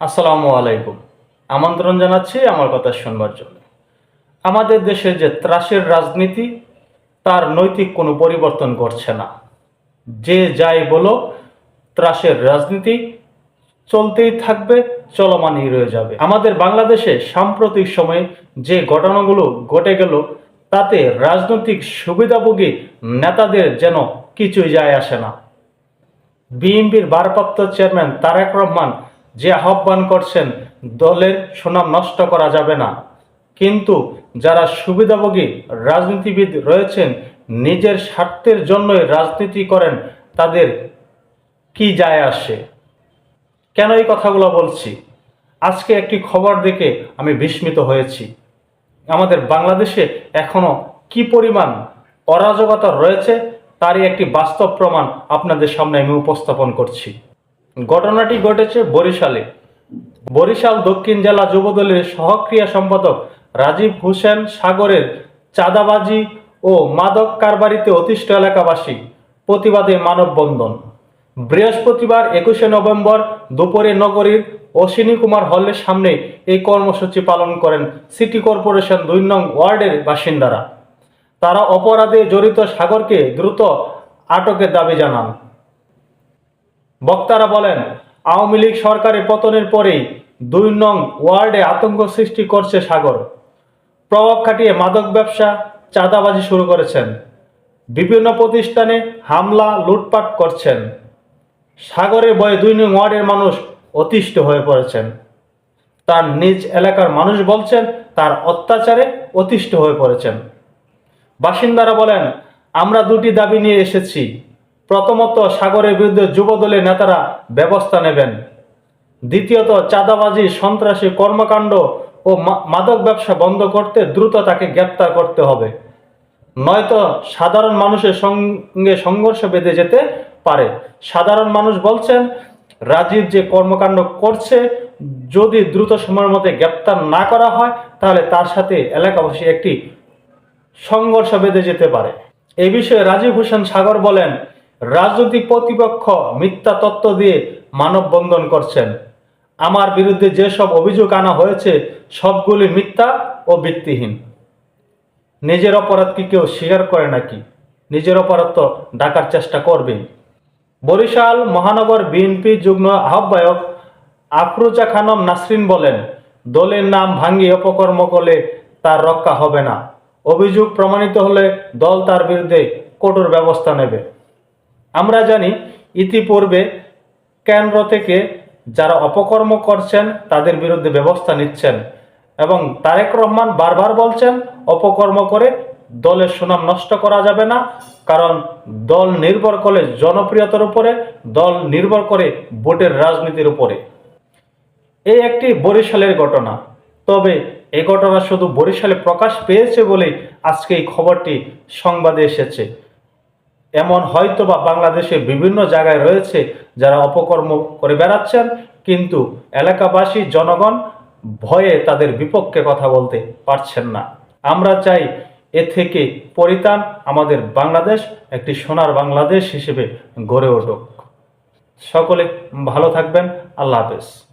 আসসালামু আলাইকুম। আমন্ত্রণ জানাচ্ছি আমার কথা শুনবার জন্য। আমাদের দেশে যে ত্রাসের রাজনীতি, তার নৈতিক কোনো পরিবর্তন করছে না। যে যাই বলো ত্রাসের রাজনীতি চলতেই থাকবে, চলমানই রয়ে যাবে। আমাদের বাংলাদেশে সাম্প্রতিক সময়ে যে ঘটনাগুলো ঘটে গেল, তাতে রাজনৈতিক সুবিধাভোগী নেতাদের যেন কিছুই যায় আসে না। বিএনপির ভারপ্রাপ্ত চেয়ারম্যান তারেক রহমান যে আহ্বান করছেন, দলের সুনাম নষ্ট করা যাবে না। কিন্তু যারা সুবিধাভোগী, রাজনীতিবিদ রয়েছেন, নিজের স্বার্থের জন্যই রাজনীতি করেন, তাদের কি যায় আসে? কেন এই কথাগুলো বলছি? আজকে একটি খবর দেখে আমি বিস্মিত হয়েছি। আমাদের বাংলাদেশে এখনও কি পরিমাণ অরাজকতা রয়েছে, তারই একটি বাস্তব প্রমাণ আপনাদের সামনে আমি উপস্থাপন করছি। ঘটনাটি ঘটেছে বরিশালে। বরিশাল দক্ষিণ জেলা যুবদলের সহক্রিয়া সম্পাদক রাজীব হোসেন সাগরের চাঁদাবাজি ও মাদক কারবারিতে অতিষ্ঠ এলাকাবাসী। প্রতিবাদে মানববন্ধন। বৃহস্পতিবার একুশে নভেম্বর দুপুরে নগরীর অশ্বিনী কুমার হলের সামনে এই কর্মসূচি পালন করেন সিটি কর্পোরেশন দুই নং ওয়ার্ডের বাসিন্দারা। তারা অপরাধে জড়িত সাগরকে দ্রুত আটকের দাবি জানান। বক্তারা বলেন, আওয়ামী লীগ সরকারের পতনের পরেই দুই নং ওয়ার্ডে আতঙ্ক সৃষ্টি করছে সাগর। প্রভাব খাটিয়ে মাদক ব্যবসা চাঁদাবাজি শুরু করেছেন। বিভিন্ন প্রতিষ্ঠানে হামলা, লুটপাট করছেন। সাগরের বয়ে দুই নং ওয়ার্ডের মানুষ অতিষ্ঠ হয়ে পড়েছেন। তার নিজ এলাকার মানুষ বলছেন, তার অত্যাচারে অতিষ্ঠ হয়ে পড়েছেন। বাসিন্দারা বলেন, আমরা দুটি দাবি নিয়ে এসেছি। প্রথমত সাগরের বিরুদ্ধে যুবদলের নেতারা ব্যবস্থা নেবেন। দ্বিতীয়ত, চাঁদাবাজি, সন্ত্রাসী কর্মকাণ্ড ও মাদক ব্যবসা বন্ধ করতে দ্রুত তাকে গ্রেপ্তার করতে হবে। নয়তো সাধারণ মানুষের সঙ্গে সংঘর্ষ বেঁধে যেতে পারে। সাধারণ মানুষ বলছেন, রাজীব যে কর্মকাণ্ড করছে, যদি দ্রুত সময়ের মধ্যে গ্রেপ্তার না করা হয়, তাহলে তার সাথে এলাকাবাসী একটি সংঘর্ষ বেঁধে যেতে পারে। এ বিষয়ে রাজীব হোসেন সাগর বলেন রাজনৈতিক প্রতিপক্ষ মিথ্যা তত্ত্ব দিয়ে মানববন্ধন করছেন। আমার বিরুদ্ধে যেসব অভিযোগ আনা হয়েছে, সবগুলি মিথ্যা ও ভিত্তিহীন। নিজের অপরাধ কি কেউ স্বীকার করে নাকি? নিজের অপরাধ তো ডাকার চেষ্টা করবেই। বরিশাল মহানগর বিএনপি যুগ্ম আহ্বায়ক আফরুজা খানম নাসরিন বলেন, দলের নাম ভাঙ্গি অপকর্ম করলে তার রক্ষা হবে না। অভিযোগ প্রমাণিত হলে দল তার বিরুদ্ধে কঠোর ব্যবস্থা নেবে। আমরা জানি ইতিপূর্বে কেন্দ্র থেকে যারা অপকর্ম করছেন, তাদের বিরুদ্ধে ব্যবস্থা নিচ্ছেন এবং তারেক রহমান বারবার বলছেন, অপকর্ম করে দলের সুনাম নষ্ট করা যাবে না, কারণ দল নির্ভর করে জনপ্রিয়তার উপরে, দল নির্ভর করে ভোটের রাজনীতির উপরে। এই একটি বরিশালের ঘটনা। তবে এই ঘটনা শুধু বরিশালে প্রকাশ পেয়েছে বলেই আজকে এই খবরটি সংবাদে এসেছে। এমন হয়তো বা বাংলাদেশে বিভিন্ন জায়গায় রয়েছে যারা অপকর্ম করে বেড়াচ্ছেন, কিন্তু এলাকাবাসী, জনগণ ভয়ে তাদের বিপক্ষে কথা বলতে পারছেন না। আমরা চাই এ থেকে পরিতান আমাদের বাংলাদেশ, একটি সোনার বাংলাদেশ হিসেবে গড়ে উঠুক। সকলে ভালো থাকবেন। আল্লাহ হাফেজ।